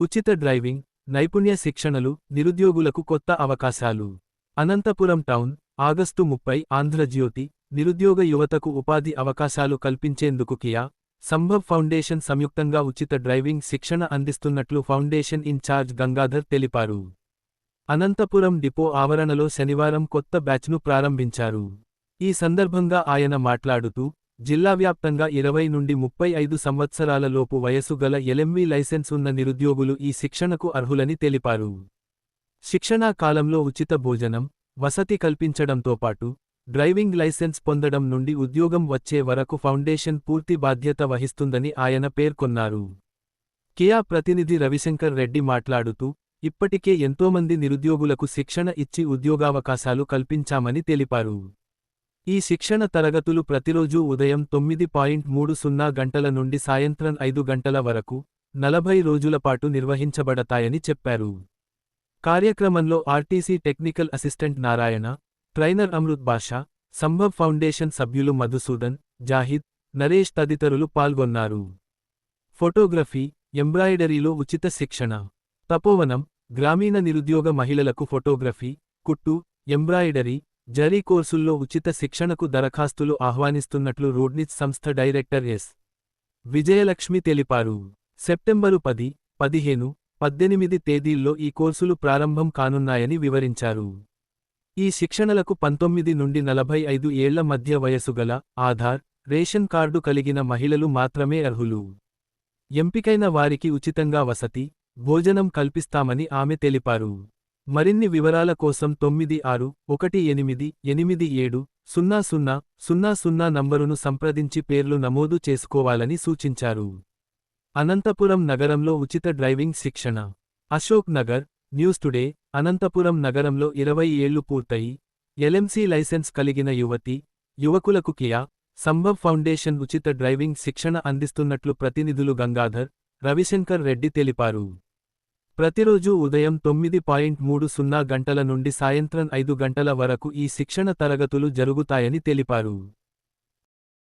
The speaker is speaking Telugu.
ఉచిత డ్రైవింగ్ నైపుణ్య శిక్షణలు నిరుద్యోగులకు కొత్త అవకాశాలు. అనంతపురం టౌన్ ఆగస్టు ముప్పై ఆంధ్రజ్యోతి నిరుద్యోగ యువతకు ఉపాధి అవకాశాలు కల్పించేందుకు కియా సంభవ్ ఫౌండేషన్ సంయుక్తంగా ఉచిత డ్రైవింగ్ శిక్షణ అందిస్తున్నట్లు ఫౌండేషన్ ఇన్ఛార్జ్ గంగాధర్ తెలిపారు. అనంతపురం డిపో ఆవరణలో శనివారం కొత్త బ్యాచ్ను ప్రారంభించారు. ఈ సందర్భంగా ఆయన మాట్లాడుతూ జిల్లా వ్యాప్తంగా ఇరవై నుండి ముప్పై ఐదు సంవత్సరాల లోపు వయసు గల ఎలెమ్వి లైసెన్స్ ఉన్న నిరుద్యోగులు ఈ శిక్షణకు అర్హులని తెలిపారు. శిక్షణా కాలంలో ఉచిత భోజనం వసతి కల్పించడంతో పాటు డ్రైవింగ్ లైసెన్స్ పొందడం నుండి ఉద్యోగం వచ్చే వరకు ఫౌండేషన్ పూర్తి బాధ్యత వహిస్తుందని ఆయన పేర్కొన్నారు. కియా ప్రతినిధి రవిశంకర్ రెడ్డి మాట్లాడుతూ ఇప్పటికే ఎంతోమంది నిరుద్యోగులకు శిక్షణ ఇచ్చి ఉద్యోగావకాశాలు కల్పించామని తెలిపారు. ఈ శిక్షణ తరగతులు ప్రతిరోజూ ఉదయం తొమ్మిది పాయింట్ మూడు సున్నా గంటల నుండి సాయంత్రం ఐదు గంటల వరకు నలభై రోజుల పాటు నిర్వహించబడతాయని చెప్పారు. కార్యక్రమంలో RTC technical assistant Narayana trainer Amrit Basha Sambhav foundation సభ్యులు మధుసూదన్ జాహిద్ నరేష్ తదితరులు పాల్గొన్నారు. ఫోటోగ్రఫీ ఎంబ్రాయిడరీలో ఉచిత శిక్షణ. తపోవనం గ్రామీణ నిరుద్యోగ మహిళలకు ఫోటోగ్రఫీ కుట్టు ఎంబ్రాయిడరీ జరీ కోర్సుల్లో ఉచిత శిక్షణకు దరఖాస్తులు ఆహ్వానిస్తున్నట్లు రోడ్నిచ్ సంస్థ డైరెక్టర్ ఎస్. విజయలక్ష్మి తెలిపారు. సెప్టెంబరు పది పదిహేను పద్దెనిమిది తేదీల్లో ఈ కోర్సులు ప్రారంభం కానున్నాయని వివరించారు. ఈ శిక్షణలకు పంతొమ్మిది నుండి నలభై ఐదు ఏళ్ళ మధ్య వయసుగల ఆధార్ రేషన్ కార్డు కలిగిన మహిళలు మాత్రమే అర్హులు. ఎంపికైన వారికి ఉచితంగా వసతి భోజనం కల్పిస్తామని ఆమె తెలిపారు. మరిన్ని వివరాల కోసం తొమ్మిది ఆరు ఒకటి ఎనిమిది ఎనిమిది ఏడు సున్నా సున్నా సున్నా సున్నా నంబరును సంప్రదించి పేర్లు నమోదు చేసుకోవాలని సూచించారు. అనంతపురం నగరంలో ఉచిత డ్రైవింగ్ శిక్షణ. అశోక్ నగర్ న్యూస్ టుడే అనంతపురం నగరంలో ఇరవై ఏళ్ళు పూర్తయి. ఎల్ఎంసీ లైసెన్స్ కలిగిన యువతి యువకులకు కియా సంభవ్ ఫౌండేషన్ ఉచిత డ్రైవింగ్ శిక్షణ అందిస్తున్నట్లు ప్రతినిధులు గంగాధర్ రవిశంకర్ రెడ్డి తెలిపారు. ప్రతిరోజూ ఉదయం తొమ్మిది పాయింట్ మూడు సున్నా గంటల నుండి సాయంత్రం ఐదు గంటల వరకు ఈ శిక్షణ తరగతులు జరుగుతాయని తెలిపారు.